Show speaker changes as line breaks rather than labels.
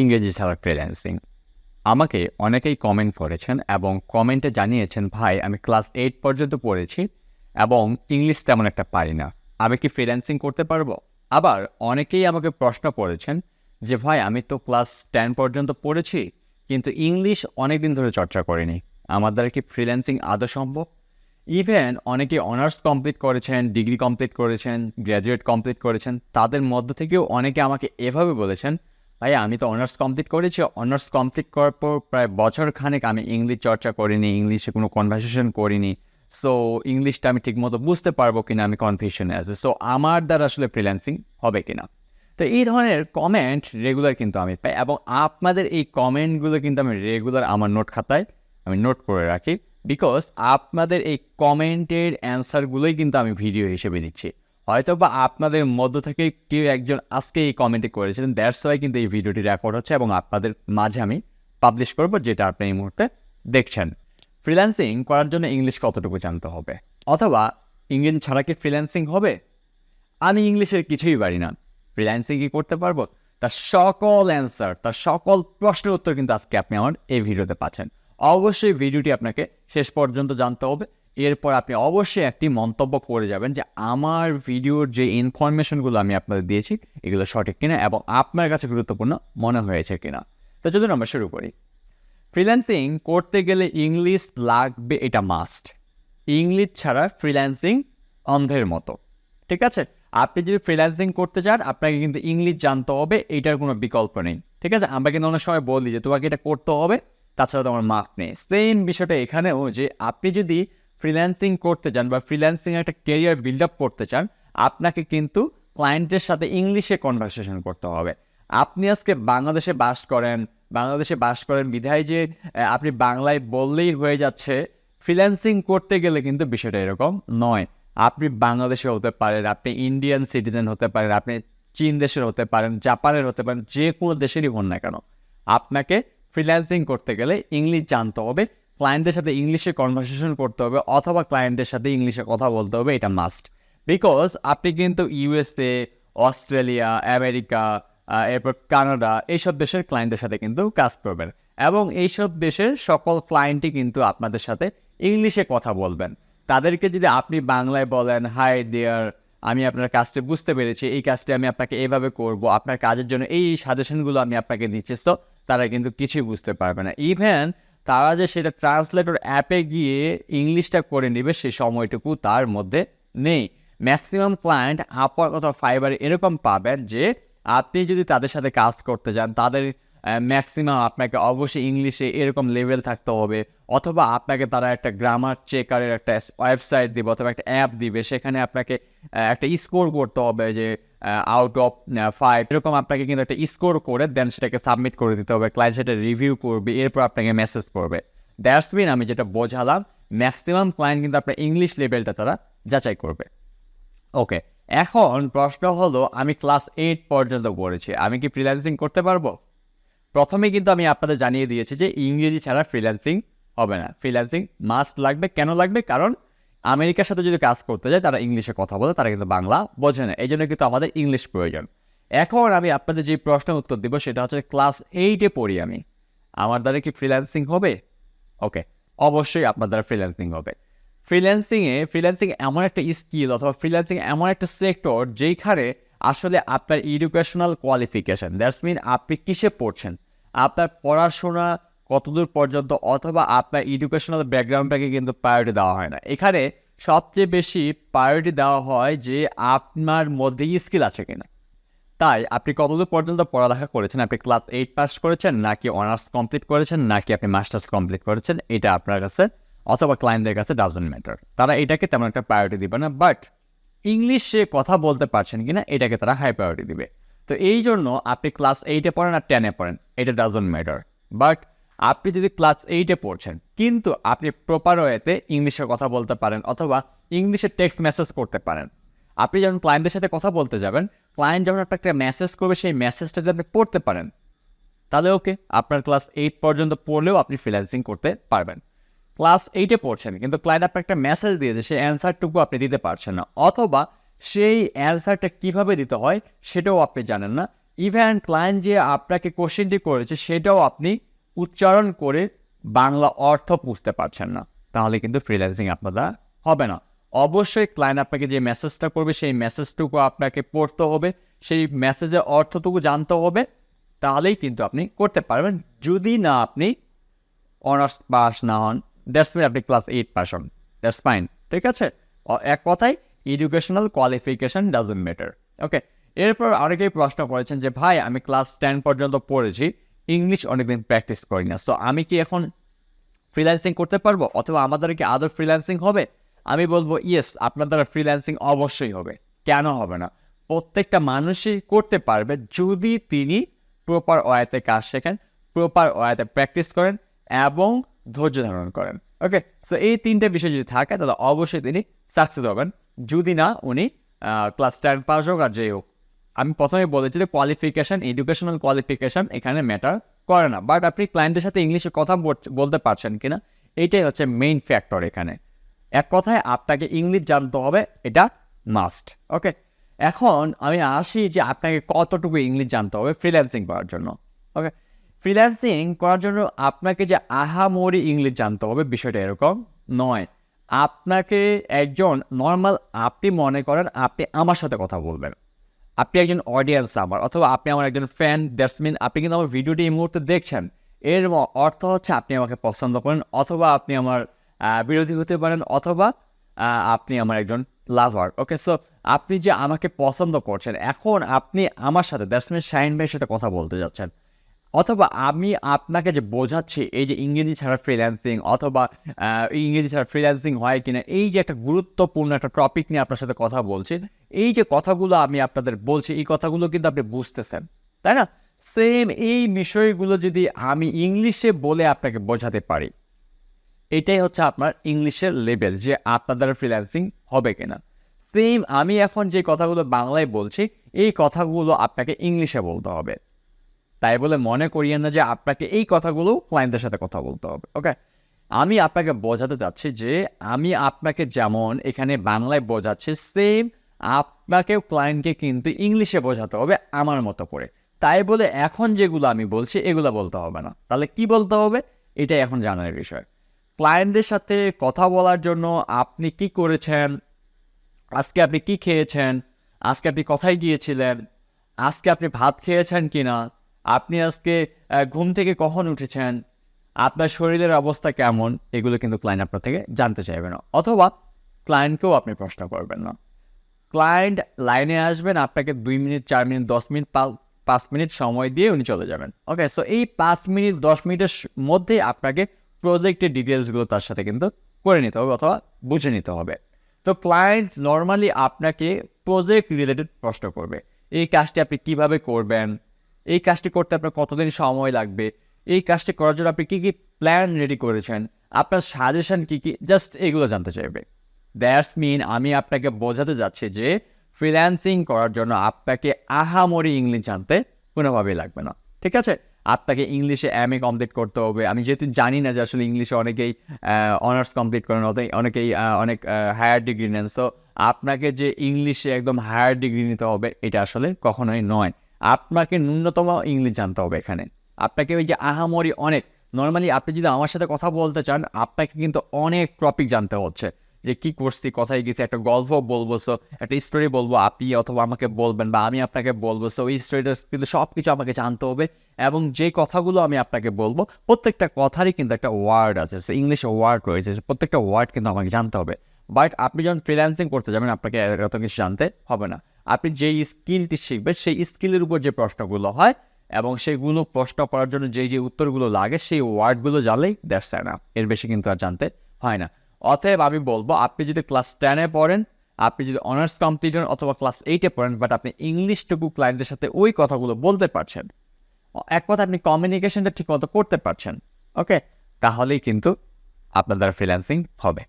ইংরেজি ছাড়া ফ্রিল্যান্সিং আমাকে অনেকেই কমেন্ট করেছেন এবং কমেন্টে জানিয়েছেন, ভাই, আমি ক্লাস এইট পর্যন্ত পড়েছি এবং ইংলিশ তেমন একটা পারি না। আমি কি ফ্রিল্যান্সিং করতে পারব? আবার অনেকেই আমাকে প্রশ্ন করেছেন যে, ভাই, আমি তো ক্লাস টেন পর্যন্ত পড়েছি, কিন্তু ইংলিশ অনেক দিন ধরে চর্চা করিনি। আমার দ্বারা কি ফ্রিল্যান্সিং আদৌ সম্ভব? ইভেন অনেকে অনার্স কমপ্লিট করেছেন ডিগ্রি কমপ্লিট করেছেন গ্র্যাজুয়েট কমপ্লিট করেছেন, তাদের মধ্য থেকেও অনেকে আমাকে এভাবে বলেছেন ভাই, আমি তো অনার্স কমপ্লিট করেছি। অনার্স কমপ্লিট করার পর প্রায় বছর খানেক আমি ইংলিশ চর্চা করিনি ইংলিশে কোনো কনভারসেশন করিনি। সো ইংলিশটা আমি ঠিকমতো বুঝতে পারব কিনা আমি কনফিউশনে আছে। সো আমার দ্বারা আসলে ফ্রিল্যান্সিং হবে কিনা? তো এই ধরনের কমেন্ট রেগুলার কিন্তু আমি পাই এবং আপনাদের এই কমেন্টগুলো কিন্তু আমি রেগুলার আমার নোট খাতায় আমি নোট করে রাখি। বিকজ আপনাদের এই কমেন্টের অ্যান্সারগুলোই কিন্তু আমি ভিডিও হিসেবে দিচ্ছি হয়তো বা আপনাদের মধ্য থেকে কেউ একজন আজকে এই কমেন্টে করেছিলেন দ্যাটস ওয়াই কিন্তু এই ভিডিওটি রেকর্ড হচ্ছে এবং আপনাদের মাঝে আমি পাবলিশ করব, যেটা আপনি এই মুহূর্তে দেখছেন। ফ্রিল্যান্সিং করার জন্য ইংলিশ কতটুকু জানতে হবে? অথবা ইংরেজি ছাড়া কি ফ্রিল্যান্সিং হবে? আমি ইংলিশের কিছুই পারি না। ফ্রিল্যান্সিং কি করতে পারব? তার সকল অ্যান্সার তার সকল প্রশ্নের উত্তর কিন্তু আজকে আপনি আমার এই ভিডিওতে পাচ্ছেন। অবশ্যই ভিডিওটি আপনাকে শেষ পর্যন্ত জানতে হবে। এরপর আপনি অবশ্যই একটি মন্তব্য করে যাবেন যে আমার ভিডিওর যে ইনফরমেশনগুলো আমি আপনাদের দিয়েছি, এগুলো সঠিক কিনা এবং আপনার কাছে গুরুত্বপূর্ণ মনে হয়েছে কিনা। তো চলুন আমরা শুরু করি। ফ্রিল্যান্সিং করতে গেলে ইংলিশ লাগবে, এটা মাস্ট ইংলিশ ছাড়া ফ্রিল্যান্সিং অন্ধের মতো। ঠিক আছে? আপনি যদি ফ্রিল্যান্সিং করতে চান, আপনাকে কিন্তু ইংলিশ জানতে হবে, এটার কোনো বিকল্প নেই। ঠিক আছে? আমরা কিন্তু অনেক সময় বলি যে তোমাকে এটা করতে হবে, তাছাড়া তোমার মার্ক নেই। সেম বিষয়টা এখানেও যে আপনি যদি ফ্রিল্যান্সিং করতে চান বা ফ্রিল্যান্সিং একটা কেরিয়ার বিল্ড আপ করতে চান, আপনাকে কিন্তু ক্লায়েন্টের সাথে ইংলিশে কনভারসেশন করতে হবে। আপনি আজকে বাংলাদেশে বাস করেন, বাংলাদেশে বাস করেন, বিধায় যে আপনি বাংলায় বললেই হয়ে যাচ্ছে ফ্রিল্যান্সিং করতে গেলে কিন্তু বিষয়টা এরকম নয়। আপনি বাংলাদেশে হতে পারেন, আপনি ইন্ডিয়ান সিটিজেন হতে পারেন, আপনি চীন দেশের হতে পারেন, জাপানের হতে পারেন, যে কোনো দেশেরই হন না কেন। আপনাকে ফ্রিল্যান্সিং করতে গেলে ইংলিশ জানতে হবে ক্লায়েন্টদের সাথে ইংলিশে কনভারসেশন করতে হবে অথবা ক্লায়েন্টদের সাথে ইংলিশে কথা বলতে হবে, এটা মাস্ট বিকজ আপনি কিন্তু ইউএসএ অস্ট্রেলিয়া আমেরিকা এরপর কানাডা এইসব দেশের ক্লায়েন্টদের সাথে কিন্তু কাজ করবেন এবং এইসব দেশের সকল ক্লায়েন্টই কিন্তু আপনাদের সাথে ইংলিশে কথা বলবেন। তাদেরকে যদি আপনি বাংলায় বলেন হাই ডিয়ার আমি আপনার কাজটি বুঝতে পেরেছি, এই কাজটি আমি আপনাকে এইভাবে করব, আপনার কাজের জন্য এই সাজেশনগুলো আমি আপনাকে দিচ্ছি। তো তারা কিন্তু কিছুই বুঝতে পারবে না। ইভেন তারা যে সেটা ট্রান্সলেটর অ্যাপে গিয়ে ইংলিশটা করে নেবে সে সময়টুকু তার মধ্যে নেই। ম্যাক্সিমাম ক্লায়েন্ট আপওয়ার্ক অথবা ফাইবার এরকম পাবেন যে আপনি যদি তাদের সাথে কাজ করতে যান, তাদের ম্যাক্সিমাম আপনাকে অবশ্যই ইংলিশে এরকম লেভেল থাকতে হবে, অথবা আপনাকে তারা একটা গ্রামার চেকারের একটা ওয়েবসাইট দিবে অথবা একটা অ্যাপ দিবে, সেখানে আপনাকে একটা স্কোর করতে হবে যে আউট অফ ফাইভ এরকম আপনাকে কিন্তু একটা স্কোর করে দেন সেটাকে সাবমিট করে দিতে হবে ক্লায়েন্ট সেটা রিভিউ করবে, এরপর আপনাকে মেসেজ করবে। দ্যাটস আমি যেটা বোঝালাম ম্যাক্সিমাম ক্লায়েন্ট কিন্তু আপনার ইংলিশ লেভেলটা তারা যাচাই করবে। ওকে এখন প্রশ্ন হলো, আমি ক্লাস এইট পর্যন্ত পড়েছি, আমি কি ফ্রিল্যান্সিং করতে পারব? প্রথমে কিন্তু আমি আপনাদের জানিয়ে দিয়েছি যে ইংরেজি ছাড়া ফ্রিল্যান্সিং হবে না। ফ্রিল্যান্সিং মাস্ট লাগবে। কেন লাগবে? কারণ আমেরিকার সাথে যদি কাজ করতে যায়, তারা ইংলিশে কথা বলে, তারা কিন্তু বাংলা বোঝে না। এই জন্য কিন্তু আমাদের ইংলিশ প্রয়োজন। এখন আমি আপনাদের যে প্রশ্নের উত্তর দিব, সেটা হচ্ছে ক্লাস এইটে পড়ি আমি। আমার দ্বারা কি ফ্রিল্যান্সিং হবে? ওকে অবশ্যই আপনার দ্বারা ফ্রিল্যান্সিং হবে। ফ্রিল্যান্সিংয়ে ফ্রিল্যান্সিং এমন একটা স্কিল অথবা ফ্রিল্যান্সিং এমন একটা সেক্টর যেইখানে আসলে আপনার এডুকেশনাল কোয়ালিফিকেশন দ্যাটস মিন আপনি কিসে পড়ছেন? আপনার পড়াশোনা কতদূর পর্যন্ত অথবা আপনার এডুকেশনাল ব্যাকগ্রাউন্ডটাকে কিন্তু প্রায়োরিটি দেওয়া হয় না। এখানে সবচেয়ে বেশি প্রায়োরিটি দেওয়া হয় যে আপনার মধ্যে স্কিল আছে কিনা। তাই আপনি কতদূর পর্যন্ত পড়ালেখা করেছেন? আপনি ক্লাস এইট পাস করেছেন নাকি অনার্স কমপ্লিট করেছেন নাকি আপনি মাস্টার্স কমপ্লিট করেছেন? এটা আপনার কাছে অথবা ক্লায়েন্টদের কাছে ডাজন্ট ম্যাটার তারা এটাকে তেমন একটা প্রায়োরিটি দিবে না বাট ইংলিশে কথা বলতে পারছেন কিনা, এটাকে তারা হাই প্রায়োরিটি দিবে। তো এই জন্য আপনি ক্লাস এইটে পড়েন আর টেনে পড়েন। এটা ডাজন্ট ম্যাটার বাট আপনি যদি ক্লাস এইটে পড়ছেন, কিন্তু আপনি প্রপার ওয়েতে ইংলিশে কথা বলতে পারেন অথবা ইংলিশে টেক্সট মেসেজ করতে পারেন। আপনি যখন ক্লায়েন্টের সাথে কথা বলতে যাবেন ক্লায়েন্ট যখন আপনাকে একটা মেসেজ করবে, সেই মেসেজটা যদি আপনি পড়তে পারেন, তাহলে ওকে আপনার ক্লাস এইট পর্যন্ত পড়লেও আপনি ফ্রিল্যান্সিং করতে পারবেন। ক্লাস এইটে পড়ছেন, কিন্তু ক্লায়েন্ট আপনাকে একটা মেসেজ দিয়েছে, সেই অ্যান্সারটুকু আপনি দিতে পারছেন না, অথবা সেই অ্যান্সারটা কীভাবে দিতে হয়, সেটাও আপনি জানেন না ইভেন ক্লায়েন্ট যে আপনাকে কোশ্চেনটি করেছে, সেটাও আপনি উচ্চারণ করে বাংলা অর্থ বুঝতে পারছেন না। তাহলে কিন্তু ফ্রিল্যান্সিং আপনারা হবে না। অবশ্যই ক্লায়েন্ট আপনাকে যে মেসেজটা করবে, সেই মেসেজটুকু আপনাকে পড়তে হবে, সেই মেসেজের অর্থটুকু জানতে হবে, তাহলেই কিন্তু আপনি করতে পারবেন। যদি না আপনি অনার্স পাস না হন দ্যাটস মিন আপনি ক্লাস এইট পাস হন দ্যাটস ফাইন ঠিক আছে? এক কথায় educational qualification doesn't matter okay এরপর অনেকেই প্রশ্ন করেছেন যে, ভাই, আমি ক্লাস টেন পর্যন্ত পড়েছি ইংলিশ অনেকদিন প্র্যাকটিস করি না সো আমি কি এখন ফ্রিল্যান্সিং করতে পারব? অথবা আমাদের কি আদৌ ফ্রিল্যান্সিং হবে? আমি বলব ইয়েস আপনার দ্বারা ফ্রিল্যান্সিং অবশ্যই হবে। কেন হবে না? প্রত্যেকটা মানুষই করতে পারবে যদি তিনি প্রপার ওয়াতে কাজ শেখেন প্রপার ওয়াতে প্র্যাকটিস করেন এবং ধৈর্য ধারণ করেন। ওকে সো এই তিনটে বিষয় যদি থাকে, তাহলে অবশ্যই তিনি সাকসেস হবেন। যদি না, উনি ক্লাস টেন পাস হোক আর যেই হোক। আমি প্রথমে বলেছি যে কোয়ালিফিকেশান এডুকেশনাল কোয়ালিফিকেশান এখানে ম্যাটার করে না। বাট আপনি ক্লায়েন্টের সাথে ইংলিশে কথা বল- বলতে পারছেন কিনা এইটাই হচ্ছে মেইন ফ্যাক্টর এখানে। এক কথায় আপনাকে ইংলিশ জানতে হবে, এটা মাস্ট ওকে এখন আমি আসি যে আপনাকে কতটুকু ইংলিশ জানতে হবে ফ্রিল্যান্সিং করার জন্য ওকে ফ্রিল্যান্সিং করার জন্য আপনাকে যে আহামরি ইংলিশ জানতে হবে বিষয়টা এরকম নয়। আপনাকে একজন নর্মাল আপনি মনে করেন, আপনি আমার সাথে কথা বলবেন। আপনি একজন অডিয়েন্স আমার, অথবা আপনি আমার একজন ফ্যান দ্যাটস মিন আপনি কিন্তু আমার ভিডিওটি এই মুহূর্তে দেখছেন। এর অর্থ হচ্ছে আপনি আমাকে পছন্দ করেন, অথবা আপনি আমার বিরোধী হতে পারেন, অথবা আপনি আমার একজন লাভার ওকে সো আপনি যে আমাকে পছন্দ করছেন, এখন আপনি আমার সাথে দ্যাটস মিন শাহিন ভাইয়ের সাথে কথা বলতে যাচ্ছেন। অথবা আমি আপনাকে যে বোঝাচ্ছি, এই যে ইংরেজি ছাড়া ফ্রিল্যান্সিং অথবা ইংরেজি ছাড়া ফ্রিল্যান্সিং হয় কিনা, এই যে একটা গুরুত্বপূর্ণ একটা টপিক নিয়ে আপনার সাথে কথা বলছি, এই যে কথাগুলো আমি আপনাদের বলছি, এই কথাগুলো কিন্তু আপনি বুঝতেছেন, তাই না? সেম এই বিষয়গুলো যদি আমি ইংলিশে বলে আপনাকে বোঝাতে পারি, এটাই হচ্ছে আপনার ইংলিশের লেভেল যে আপনার দ্বারা ফ্রিল্যান্সিং হবে কিনা। সেম আমি এখন যে কথাগুলো বাংলায় বলছি, এই কথাগুলো আপনাকে ইংলিশে বলতে হবে। তাই বলে মনে করিয়েন না যে আপনাকে এই কথাগুলো ক্লায়েন্টের সাথে কথা বলতে হবে ওকে আমি আপনাকে বোঝাতে চাচ্ছি যে আমি আপনাকে যেমন এখানে বাংলায় বোঝাচ্ছি সেম আপনাকেও ক্লায়েন্টকে কিন্তু ইংলিশে বোঝাতে হবে আমার মতো করে। তাই বলে এখন যেগুলো আমি বলছি, এগুলো বলতে হবে না। তাহলে কি বলতে হবে? এটাই এখন জানার বিষয়। ক্লায়েন্টদের সাথে কথা বলার জন্য আপনি কি করেছেন? আজকে আপনি কি খেয়েছেন? আজকে আপনি কোথায় গিয়েছিলেন? আজকে আপনি ভাত খেয়েছেন কিনা? আপনি আজকে ঘুম থেকে কখন উঠেছেন? আপনার শরীরের অবস্থা কেমন? এগুলো কিন্তু ক্লায়েন্ট আপনার থেকে জানতে চাইবে না। অথবা ক্লায়েন্টকেও আপনি প্রশ্ন করবেন না। ক্লায়েন্ট লাইনে আসবেন, আপনাকে দুই মিনিট, চার মিনিট, দশ মিনিট, পাঁচ মিনিট সময় দিয়ে উনি চলে যাবেন। ওকে সো এই পাঁচ মিনিট, দশ মিনিটের মধ্যেই আপনাকে প্রজেক্টের ডিটেলসগুলো তার সাথে কিন্তু করে নিতে হবে অথবা বুঝে নিতে হবে। তো ক্লায়েন্ট নর্মালি আপনাকে প্রজেক্ট রিলেটেড প্রশ্ন করবে। এই কাজটি আপনি কীভাবে করবেন? এই কাজটি করতে আপনার কতদিন সময় লাগবে? এই কাজটি করার জন্য আপনি কী কী প্ল্যান রেডি করেছেন? আপনার সাজেশন কী কী? জাস্ট এগুলো জানতে চাইবে। দ্যাটস মিন আমি আপনাকে বোঝাতে যাচ্ছি যে ফ্রিল্যান্সিং করার জন্য আপনাকে আহামরি ইংলিশ জানতে কোনোভাবেই লাগবে না। ঠিক আছে? আপনাকে ইংলিশে এম এ কমপ্লিট করতে হবে। আমি যেহেতু জানি না যে আসলে ইংলিশে অনেকেই অনার্স কমপ্লিট করেন, অনেক অনেকেই অনেক হায়ার ডিগ্রি নেন। সো আপনাকে যে ইংলিশে একদম হায়ার ডিগ্রি নিতে হবে, এটা আসলে কখনোই নয়। আপনাকে ন্যূনতম ইংলিশ জানতে হবে এখানে। আপনাকে ওই যে আহামরি অনেক নর্মালি আপনি যদি আমার সাথে কথা বলতে চান, আপনাকে কিন্তু অনেক টপিক জানতে হচ্ছে। যে কি করছি, কোথায় গেছি, একটা গল্প বলব সো একটা স্টোরি বলব, আপনি অথবা আমাকে বলবেন বা আমি আপনাকে বলব সো ওই স্টোরিটা কিন্তু সব কিছু আমাকে জানতে হবে এবং যে কথাগুলো আমি আপনাকে বলব, প্রত্যেকটা কথারই কিন্তু একটা ওয়ার্ড আছে সে ইংলিশে ওয়ার্ড রয়েছে প্রত্যেকটা ওয়ার্ড কিন্তু আমাকে জানতে হবে। বাট আপনি যখন ফ্রিল্যান্সিং করতে যাবেন, আপনাকে এত কিছু জানতে হবে না। আপনি যেই স্কিলটি শিখবেন, সেই স্কিলের উপর যে প্রশ্নগুলো হয় এবং সেগুলো প্রশ্ন করার জন্য যেই যে উত্তরগুলো লাগে, সেই ওয়ার্ডগুলো জানলেই দ্যাটস না এর বেশি কিন্তু আর জানতে হয় না। অতএব আমি বলব, আপনি যদি ক্লাস টেনে পড়েন, আপনি যদি অনার্স কমপ্লিট হন অথবা ক্লাস এইটে পড়েন, বাট আপনি ইংলিশটুকু ক্লায়েন্টের সাথে ওই কথাগুলো বলতে পারছেন এক কথা আপনি কমিউনিকেশনটা ঠিকমতো করতে পারছেন ওকে তাহলেই কিন্তু আপনার দ্বারা ফ্রিল্যান্সিং হবে।